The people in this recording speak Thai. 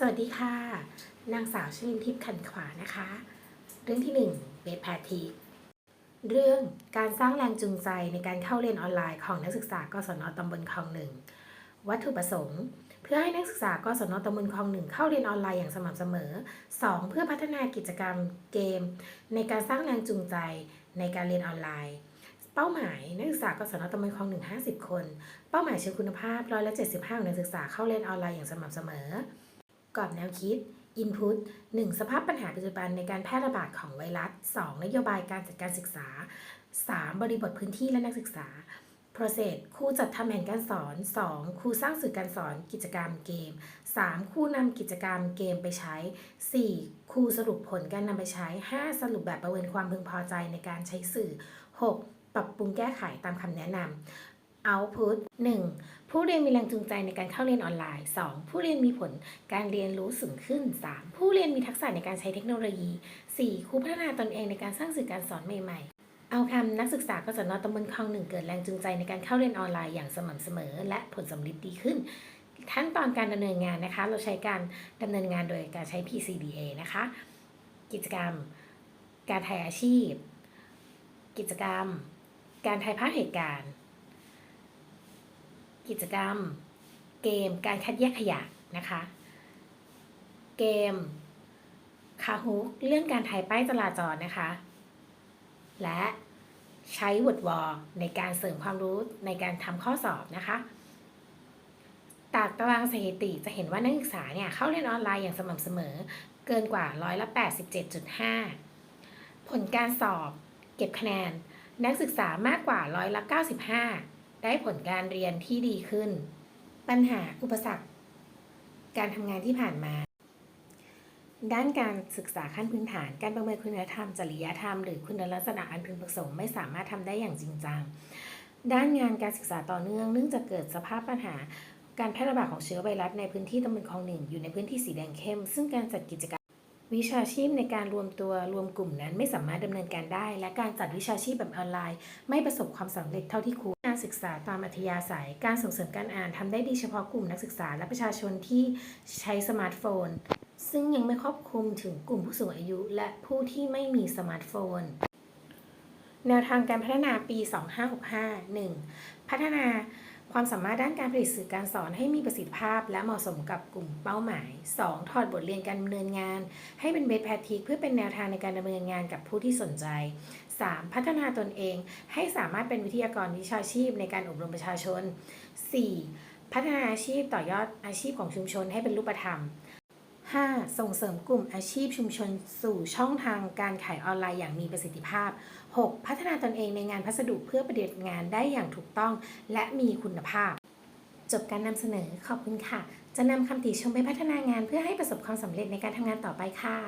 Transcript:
สวัสดีค่ะ นางสาวชลินทิพย์ขันขวานะคะ เรื่องที่ 1 เบสแพทีเรื่องการสร้างแรงจูงใจในการเข้าเรียนออนไลน์ของนักศึกษากศนตำบลคลองหนึ่งวัตถุประสงค์ เพื่อให้นักศึกษากศนตำบลคลองหนึ่งเข้าเรียนออนไลน์อย่างสม่ำเสมอ 2. เพื่อพัฒนากิจกรรมเกม ในการสร้างแรงจูงใจในการเรียนออนไลน์เป้าหมายนักศึกษากศนตำบลคลองหนึ่ง50คน เป้าหมายเชิงคุณภาพร้อยละ75ของนักศึกษาเข้าเรียนออนไลน์อย่างสม่ำเสมอ กรอบแนวคิด Input 1. สภาพปัญหาปัจจุบันในการแพร่ระบาดของไวรัส 2. นโยบายการจัดการศึกษา 3. บริบทพื้นที่และนักศึกษา Process ครูจัดทำแผนการสอน 2. ครูสร้างสื่อการสอนกิจกรรมเกม 3. ครูนำกิจกรรมเกมไปใช้ 4. ครูสรุปผลการนำไปใช้ 5. สรุปแบบประเมินความพึงพอใจในการใช้สื่อ 6. ปรับปรุงแก้ไขตามคำแนะนำ Output 1. ผู้เรียนมีแรงจูงใจในการเข้าเรียนออนไลน์ 2. ผู้เรียนมีผลการเรียนรู้สูงขึ้น 3. ผู้เรียนมีทักษะในการใช้เทคโนโลยี 4. ครูพัฒนาตนเองในการสร้างสื่อการสอนใหม่ๆ เอาคำนักศึกษากศนตำบลคลองหนึ่งเกิดแรงจูงใจในการเข้าเรียนออนไลน์อย่างสม่ำเสมอ และผลสำลิดดีขึ้น ขั้นตอนการดำเนินงานนะคะ เราใช้การดำเนินงานโดยการใช้ PCBA นะคะ กิจกรรม การถ่ายอาชีพ กิจกรรม การถ่ายภาพเหตุการณ์ กิจกรรม เกมการคัดแยกขยะนะคะ เกมคาฮุกเรื่องการถ่ายป้ายจราจรนะคะ และใช้วอดวอในการเสริมความรู้ในการทำข้อสอบนะคะจากตารางสถิติจะเห็นว่านักศึกษาเนี่ยเข้าเรียนออนไลน์อย่างสม่ำเสมอเกินกว่าร้อยละ87.5 ผลการสอบเก็บคะแนนนักศึกษามากกว่าร้อยละ95 ได้ผลการเรียนที่ดีขึ้น ปัญหาอุปสรรค การทำงานที่ผ่านมา ด้านการศึกษาขั้นพื้นฐาน การประเมินคุณธรรม จริยธรรม หรือคุณลักษณะอันพึงประสงค์ไม่สามารถทำได้อย่างจริงจัง ด้านงานการศึกษาต่อเนื่อง เนื่องจากเกิดสภาพปัญหา การแพร่ระบาดของเชื้อไวรัสในพื้นที่ตำบลคลองหนึ่งอยู่ในพื้นที่สีแดงเข้ม ซึ่งการจัดกิจกรรม วิชาชีพในการรวมตัวรวมกลุ่มนั้นไม่สามารถดำเนินการได้ และการจัดวิชาชีพแบบออนไลน์ ไม่ประสบความสำเร็จเท่าที่ควรการศึกษาตามอัธยาศัย การส่งเสริมการอ่านทำได้ดีเฉพาะกลุ่มนักศึกษาและประชาชนที่ใช้สมาร์ทโฟน ซึ่งยังไม่ครอบคลุมถึงกลุ่มผู้สูงอายุ และผู้ที่ไม่มีสมาร์ทโฟน แนวทางการพัฒนาปี 2565 1. พัฒนา ความสามารถด้านการผลิตสื่อการสอนให้มีประสิทธิภาพ และเหมาะสมกับกลุ่มเป้าหมาย 2. ถอดบทเรียนการดำเนินงาน ให้เป็นเบสแพทิกเพื่อเป็นแนวทางในการดำเนินงานกับผู้ที่สนใจ 3. พัฒนาตนเอง ให้สามารถเป็นวิทยากรวิชาชีพในการอบรมประชาชน 4. พัฒนาอาชีพต่อยอดอาชีพของชุมชนให้เป็นรูปธรรม 5. ส่งเสริมกลุ่มอาชีพชุมชนสู่ช่องทางการขายออนไลน์อย่างมีประสิทธิภาพ 6. พัฒนาตนเองในงานพัสดุเพื่อปฏิบัติงานได้อย่างถูกต้อง และมีคุณภาพ จบการนำเสนอขอบคุณค่ะ จะนำคำติชมไปพัฒนางานเพื่อให้ประสบความสำเร็จในการทำงานต่อไปค่ะ